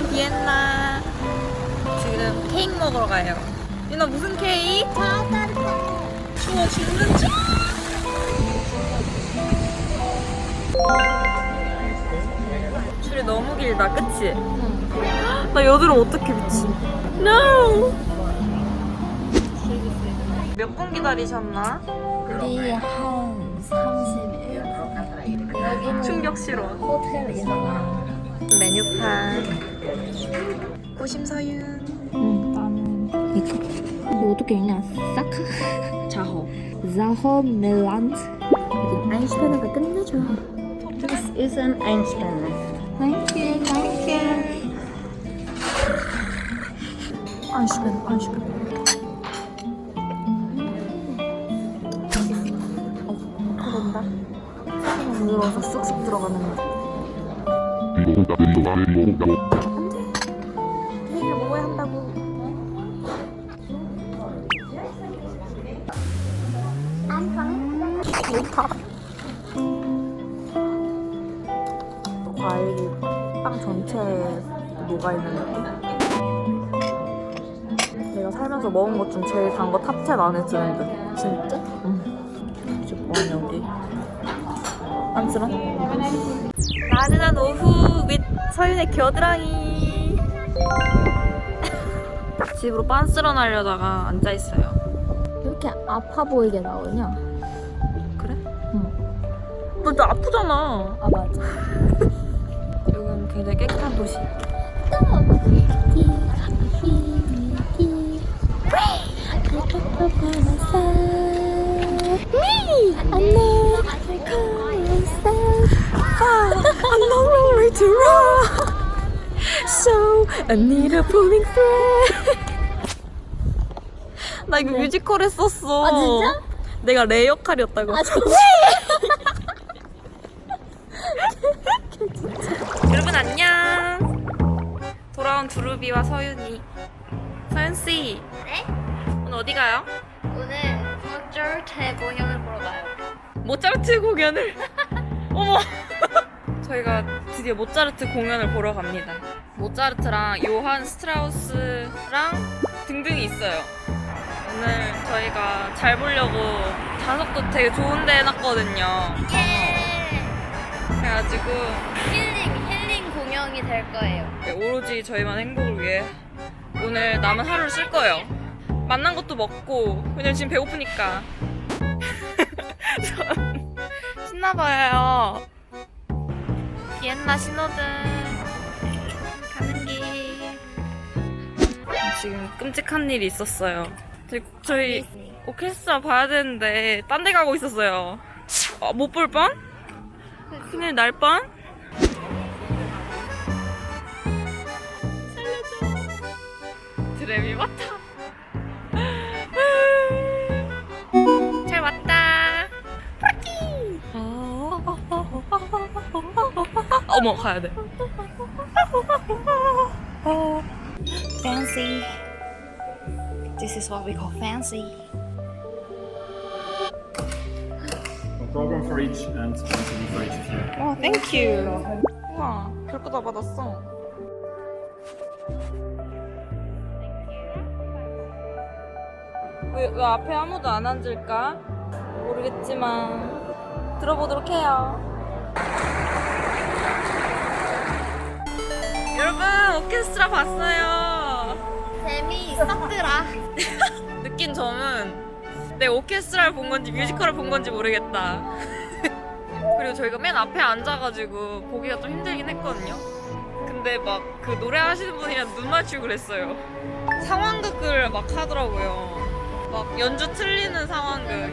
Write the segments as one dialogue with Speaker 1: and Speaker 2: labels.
Speaker 1: 지금은 비엔나. 지금 케이크 먹으러 가요. 유나 무슨 케이크? 추워 죽는 줄. 줄이 너무 길다, 그치? 나 여드름 어떻게 미치? No! 몇 분 기다리셨나?
Speaker 2: 우리 한 30일. 여기는
Speaker 1: 충격 실화.
Speaker 2: 호텔이야.
Speaker 1: 메뉴판. 고심서윤.
Speaker 2: 응, 나는 이거. 이거 어떻게 읽냐? 사카.
Speaker 1: 자호.
Speaker 2: 자호 멜란트. einspannen가 끝내줘. Das ist ein Einspanner. Thank you, thank you.
Speaker 1: 안시면.
Speaker 2: 그런다. 물어서 쑥쑥 들어가는 거. 케이크를 먹어야 한다고. 배고파. 과일이 빵 전체에 녹아있는 느낌? 내가 살면서 먹은 것 중 제일 단 거 탑10 안에 드는데 진짜? 응 이제 뭐하냐 안쓰런? 나른한 오후 및 서윤의 겨드랑이 집으로 빤스런 하려다가 앉아있어요 이렇게 아파 보이게 나오냐?
Speaker 1: 그래?
Speaker 2: 응.
Speaker 1: 너 진짜 아프잖아
Speaker 2: 아 맞아.
Speaker 1: 여기는 굉장히 깨끗한 도시 I'm no longer to run So I need a pulling thread 나 이거 뮤지컬 했었어
Speaker 2: 아, 진짜?
Speaker 1: 내가 레 역할이었다고
Speaker 2: 아 정말?
Speaker 1: 여러분 안녕. 돌아온 두루비와 서윤이. 서윤 씨.
Speaker 2: 네?
Speaker 1: 오늘 어디 가요?
Speaker 2: 오늘 모차르트 공연을 보러 가요.
Speaker 1: 모차르트 공연을. 어머. 저희가 드디어 모차르트 공연을 보러 갑니다. 모차르트랑 요한 스트라우스랑 등등이 있어요. 오늘 저희가 잘 보려고 좌석도 되게 좋은 데 해놨거든요.
Speaker 2: 예!
Speaker 1: 그래가지고
Speaker 2: 힐링 힐링 공연이 될 거예요.
Speaker 1: 네, 오로지 저희만 행복을 위해 오늘 남은 하루를 쓸 거예요. 만난 것도 먹고 왜냐면 지금 배고프니까. 전 신나봐요. 비엔나 신호등 지금 끔찍한 일이 있었어요. 저희, 저희 오케스트라 봐야 되는데 딴 데 가고 있었어요. 아, 못볼 뻔? 큰일 날 뻔? 드레미 왔다. 잘 왔다. 파티. 어머 가야 돼.
Speaker 2: Fancy. This is what we call fancy.
Speaker 3: A program for each and CD for each of you.
Speaker 1: 와, 땡큐. 우와, 별거 다 받았어. 왜, 왜 앞에 아무도 안 앉을까? 모르겠지만 들어보도록 해요. 여러분 오케스트라 봤어요.
Speaker 2: 재미있었더라.
Speaker 1: 느낀 점은 내 오케스트라를 본 건지 뮤지컬을 본 건지 모르겠다. 그리고 저희가 맨 앞에 앉아가지고 보기가 좀 힘들긴 했거든요. 근데 막 그 노래 하시는 분이랑 눈 맞추고 그랬어요. 상황극을 막 하더라고요. 막 연주 틀리는 상황극.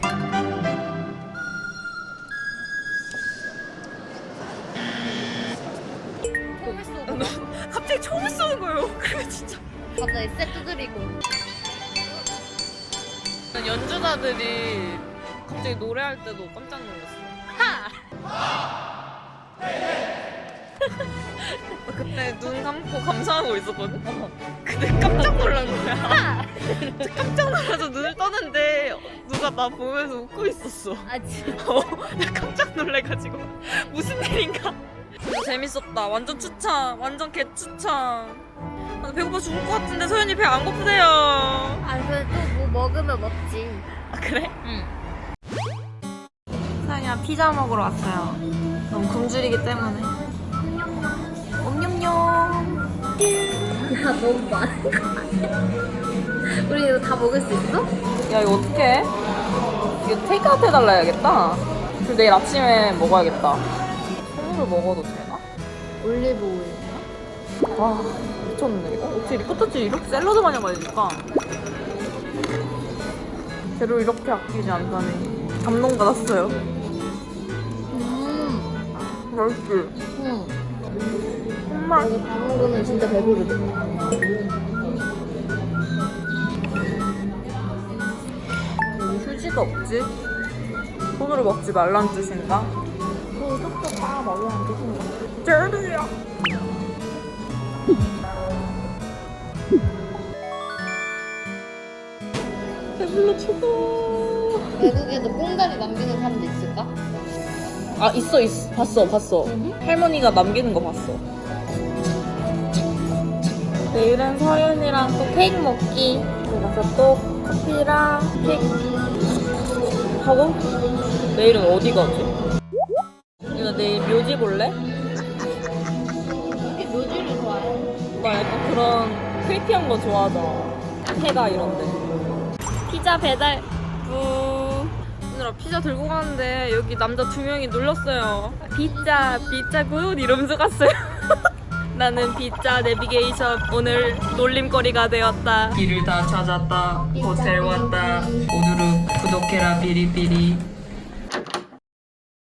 Speaker 2: 처음에 쏘고
Speaker 1: 너 갑자기 처음 쏘는 거예요. 그래 진짜.
Speaker 2: 갑자기 세트 드리고.
Speaker 1: 연주자들이 갑자기 노래할 때도 깜짝 놀랐어. 그때 눈 감고 감상하고 있었거든. 근데 깜짝 놀란 거야. 깜짝 놀라서 눈을 떠는데 누가 나 보면서 웃고 있었어.
Speaker 2: 아 진짜.
Speaker 1: 어, 나 깜짝 놀래가지고 무슨 일인가.
Speaker 4: 진짜 재밌었다. 완전 추천. 완전 개 추천. 아, 나 배고파 죽을 것 같은데 소연이 배 안 고프대요.
Speaker 5: 아 그래도 뭐 먹으면 먹지.
Speaker 4: 아 그래?
Speaker 1: 응. 사연이랑 피자 먹으러 왔어요. 너무 굶주리기 때문에. 옴뇸뇸.
Speaker 5: 야 너무 많은 거 아니야? 우리 이거 다 먹을 수 있어?
Speaker 1: 야 이거 어떡해? 이거 테이크아웃 해달라 해야겠다. 그리고 내일 아침에 먹어야겠다. 생으로 먹어도 되나?
Speaker 5: 올리브 오일.
Speaker 1: 와 미쳤네 이거. 어떻게 리코타치 이렇게 샐러드 마냥 말리니까. 재료 이렇게 아끼지 않다니. 감동 받았어요.
Speaker 5: 음.
Speaker 1: 맛있지?
Speaker 5: 응.
Speaker 1: 정말.
Speaker 5: 이거 다 먹으면 진짜 배부르다.
Speaker 1: 여기 휴지가 없지? 손으로 먹지 말란 뜻인가?
Speaker 5: 다 되는 거.
Speaker 1: 제리야. 배불러 죽어.
Speaker 5: 외국에도 꽁다리 남기는 사람도 있을까?
Speaker 1: 아 있어 있어 봤어 봤어. 할머니가 남기는 거 봤어. 내일은 서윤이랑 또 케이크 먹기. 그래서 또 커피랑 케이크 하고 내일은 어디 가지? 묘지 볼래?
Speaker 5: 이렇게 묘지를 좋아해.
Speaker 1: 나 약간 그런 크리피한 거 좋아하잖아. 해가 이런데. 피자 배달. 부. 오늘아 피자 들고 가는데 여기 남자 두 명이 놀렸어요. 피자, 피자 굿 이러면서 갔어요. 나는 피자 내비게이션 오늘 놀림거리가 되었다. 길을 다 찾았다. 호텔 왔다. 오늘은 구독해라 비리비리.